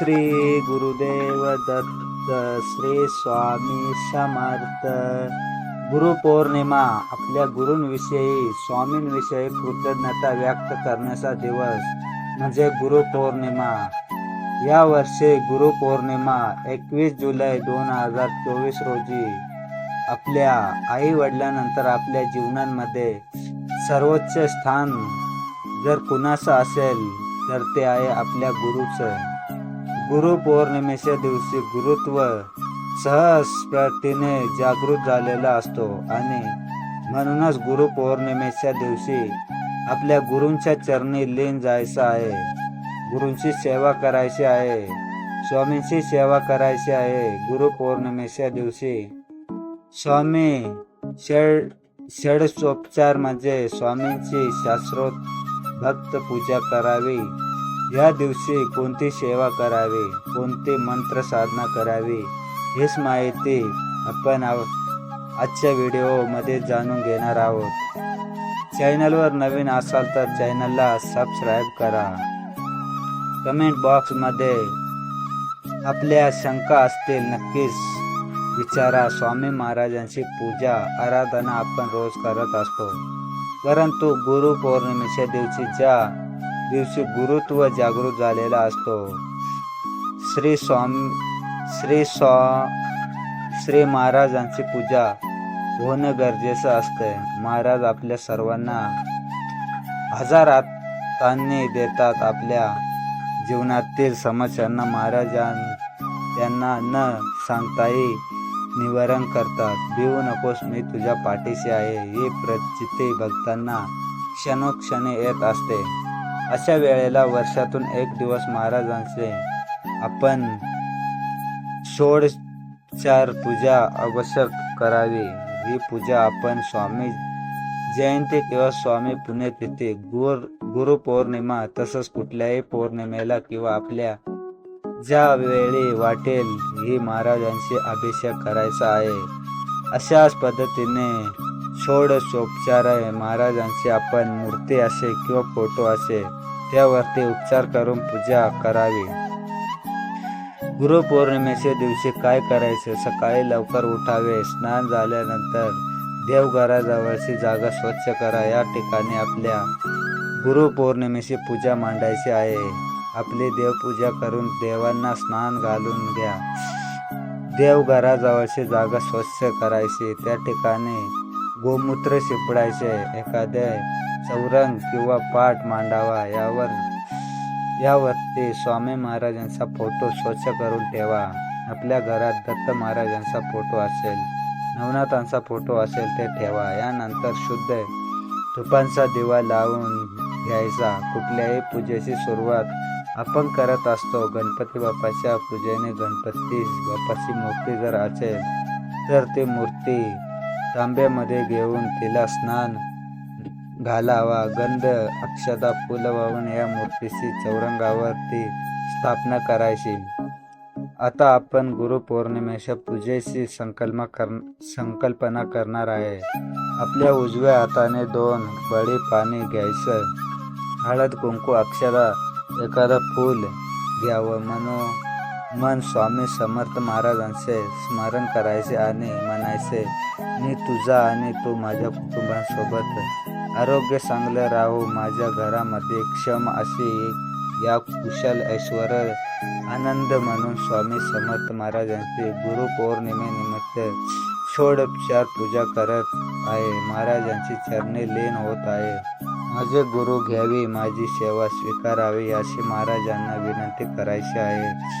श्री गुरुदेव दत्त श्री स्वामी समर्थ। गुरुपौर्णिमा आपल्या गुरूंविषयी स्वामींविषयी कृतज्ञता व्यक्त करण्याचा दिवस म्हणजे गुरुपौर्णिमा. या वर्षी गुरुपौर्णिमा एकवीस जुलै दोन हजार चोवीस रोजी आपल्या आई वडिलांनंतर आपल्या जीवनांमध्ये सर्वोच्च स्थान जर कुणाचं असेल तर ते आहे आपल्या गुरुचं. गुरुपौर्णिमेच्या दिवशी गुरुत्व सहज प्रतीने जागृत झालेला असतो आणि म्हणूनच गुरुपौर्णिमेच्या दिवशी आपल्या गुरूंच्या चरणी लीन जायचं आहे. गुरूंची सेवा करायची आहे. स्वामींची सेवा करायची आहे. गुरुपौर्णिमेच्या दिवशी स्वामी षड षडसोपचार म्हणजे स्वामींची शास्त्रोत भक्त पूजा करावी. या दिवशी कोणती सेवा करावी? कोणती मंत्र साधना करावी? हेच माहिती आपण आजच्या व्हिडिओमध्ये जाणून घेणार आहोत. चॅनलवर नवीन असाल तर चॅनलला सबस्क्राईब करा. कमेंट बॉक्समध्ये आपल्या शंका असतील नक्कीच विचारा. स्वामी महाराजांची पूजा आराधना आपण रोज करत असतो. परंतु गुरु पौर्णिमेच्या दिवशी ज्या दिवशी गुरुत्व जागृत झालेला असतो. श्री स्वामी श्री स्वा श्री महाराजांची पूजा होणं गरजेचं असते महाराज आपल्या सर्वांना हजारातांनी देतात आपल्या जीवनातील समस्यांना. महाराजां त्यांना न सांगताही निवारण करतात. भिवू नकोस मी तुझ्या पाठीशी आहे. ही प्रचिती भक्तांना क्षणोक्षणी येत असते. अशा वेळेला वर्षातून एक दिवस महाराजांचे आपण षोडचार पूजा अवश्य करावी. ही पूजा आपण स्वामी जयंती किंवा स्वामी पुण्यतिथी गुर गुरुपौर्णिमा तसंच कुठल्याही पौर्णिमेला किंवा आपल्या ज्या वेळी वाटेल ही महाराजांची अभिषेक करायचा आहे. अशाच पद्धतीने षोडशोपचार आहे. महाराजांची आपण मूर्ती असे किंवा फोटो असे त्यावरती उपचार करून पूजा करावी. गुरुपौर्णिमेच्या दिवशी काय करायचे? सकाळी लवकर उठावे. स्नान झाल्यानंतर देवघराजवळची जागा स्वच्छ करा. या ठिकाणी आपल्या गुरुपौर्णिमेची पूजा मांडायची आहे. आपली देवपूजा करून देवांना स्नान घालून घ्या. देवघराजवळची जागा स्वच्छ करायची. त्या ठिकाणी गोमूत्र शिपडायचे एखाद्या चौरंग किंवा पाठ मांडावा यावर यावरती स्वामी महाराजांचा फोटो स्वच्छ करून ठेवा. आपल्या घरात दत्त महाराजांचा फोटो असेल नवनाथांचा फोटो असेल ते ठेवा. यानंतर शुद्ध तुपांचा दिवा लावून घ्यायचा. कुठल्याही पूजेची सुरुवात आपण करत असतो. गणपती बाप्पाच्या पूजेने गणपती बाप्पाची मूर्ती जर असेल तर ती मूर्ती तांब्यामध्ये घेऊन तिला स्नान घालावा. गंध अक्षता फुल वाहून या मूर्तीची चौरंगावरती स्थापना करायची. आता आपण गुरुपौर्णिमेच्या पूजेची संकल्प कर संकल्पना करणार आहे. आपल्या उजव्या हाताने दोन बळी पाणी घ्यायचं. हळद कुंकू अक्षरा एखादं फूल घ्यावं. म्हणून मन स्वामी समर्थ महाराजांचे स्मरण करायचे आणि म्हणायचे मी तुझा आणि तू माझ्या कुटुंबासोबत आरोग्य चांगलं राहू. माझ्या घरामध्ये क्षम अशी या कुशल ऐश्वर आनंद म्हणून स्वामी समर्थ महाराजांचे गुरु पौर्णिमेनिमित्त षोडोपचार पूजा करत आहे. महाराजांची चरणे लीन होत आहे. माझे गुरु घ्यावी माझी सेवा स्वीकारावी अशी महाराजांना विनंती करायची आहे.